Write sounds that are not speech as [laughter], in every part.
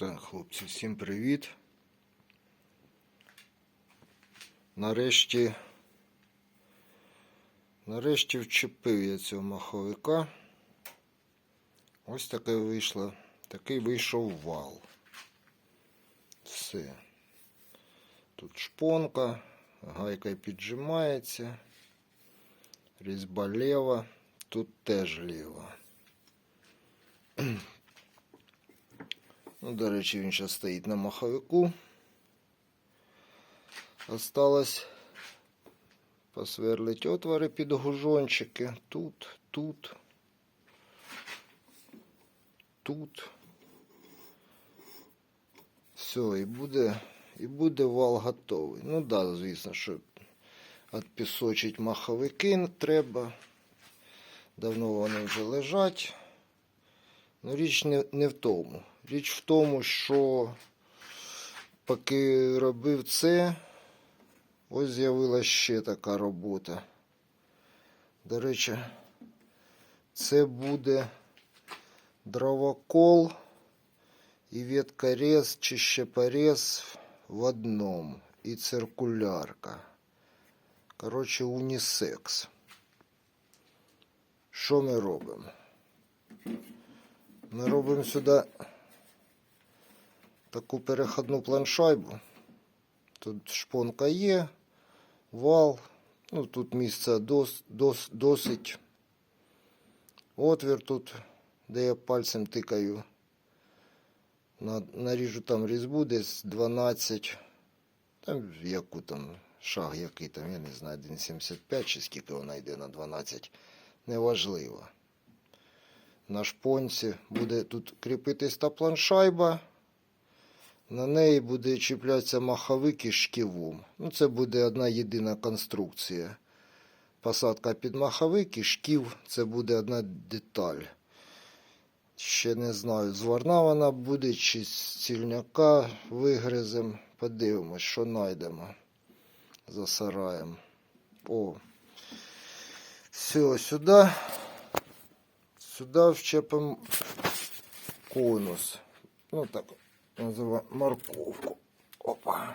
Так, хлопці, всім привіт. Нарешті, нарешті вчепив я цього маховика. Ось таке вийшло. Такий вийшов вал. Все. Тут шпонка, гайка піджимається, різьба лева, тут теж ліва. Ну, до речі, він зараз стоїть на маховику. Осталось посверлить отвори під гужончики. Тут, тут, тут. Все, і буде, і буде вал готовий. Ну да, звісно, що відпісочить маховики треба. Давно вони вже лежать. Ну, річ не, не в тому. Річ в тому, що поки робив це, ось з'явилася ще така робота. До речі, це буде дровокол і веткорез чи щепорез в одному. І циркулярка. Коротше, унісекс. Що ми робимо? Ми робимо сюди таку переходну планшайбу. Тут шпонка є, вал. Ну, тут місця дос, дос, досить. Отвір тут, де я пальцем тикаю. На, наріжу там різьбу десь 12. Там яку там шаг який там, я не знаю, 1,75 чи скільки вона йде на 12. Неважливо на шпонці буде тут кріпитись та планшайба. На неї буде чіплятися маховик із шківом. Ну, це буде одна єдина конструкція. Посадка під маховик і шків це буде одна деталь. Ще не знаю, зварна вона буде, чи з цільняка вигризем. Подивимось, що знайдемо за сараєм. О, все, сюди. Сюди вчепимо конус. Ну так, називаємо морковку. Опа.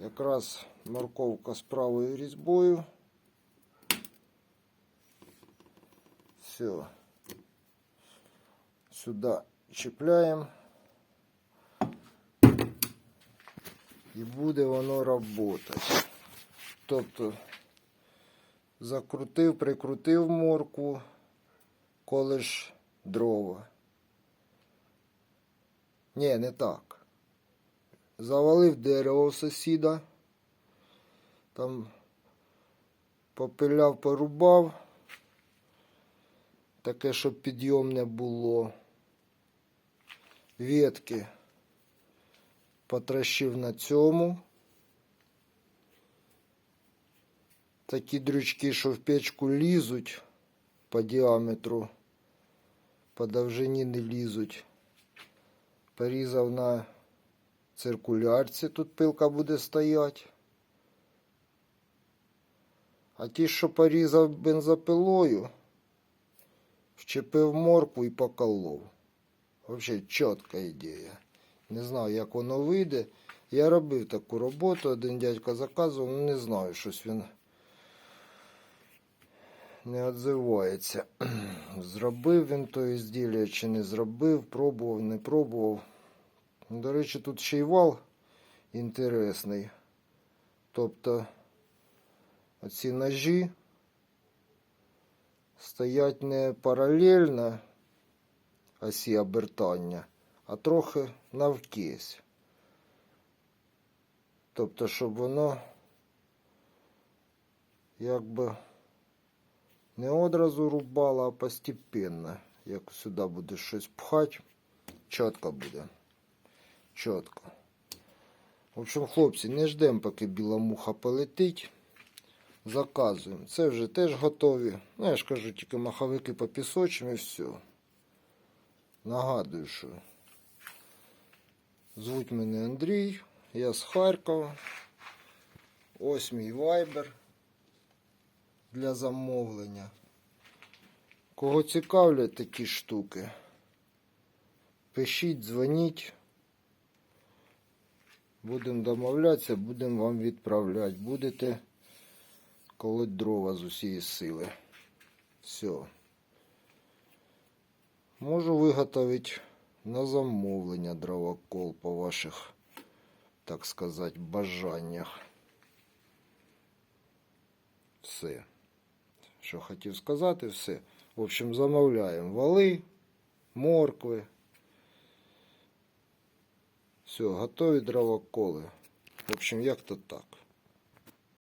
Якраз морковка з правою різьбою. Все. Сюди чіпляємо. І буде воно працювати. Тобто закрутив, прикрутив морку коли ж дрова. Ні, не так. Завалив дерево сусіда. Там попиляв, порубав. Таке, щоб підйомне було. Ветки потращив на цьому. Такі дрючки, що в печку лізуть по діаметру по довжині не лізуть. Порізав на циркулярці, тут пилка буде стояти. А ті, що порізав бензопилою, вчепив морку і поколов. Взагалі чітка ідея. Не знаю, як воно вийде. Я робив таку роботу, один дядько заказував, ну не знаю, щось він не відзивається. [clears throat] Зробив він то ізділля чи не зробив, пробував, не пробував. До речі, тут ще й вал інтересний. Тобто оці ножі стоять не паралельно осі обертання, а трохи навкись. Тобто, щоб воно якби не одразу рубала, а постепенно. Як сюди буде щось пхати, чітко буде. Чітко. В общем, хлопці, не ждемо, поки біла муха полетить. Заказуємо. Це вже теж готові. Ну, я ж кажу, тільки маховики попісочимо і все. Нагадую, що звуть мене Андрій, я з Харкова. Ось мій вайбер для замовлення. Кого цікавлять такі штуки, пишіть, дзвоніть, Будемо домовлятися, будемо вам відправляти. Будете колоть дрова з усієї сили. Все. Можу виготовити на замовлення дровокол по ваших, так сказати, бажаннях. Все. Що хотів сказати, все. В общем, замовляємо вали, моркви. Все, готові дровоколи. В общем, як то так.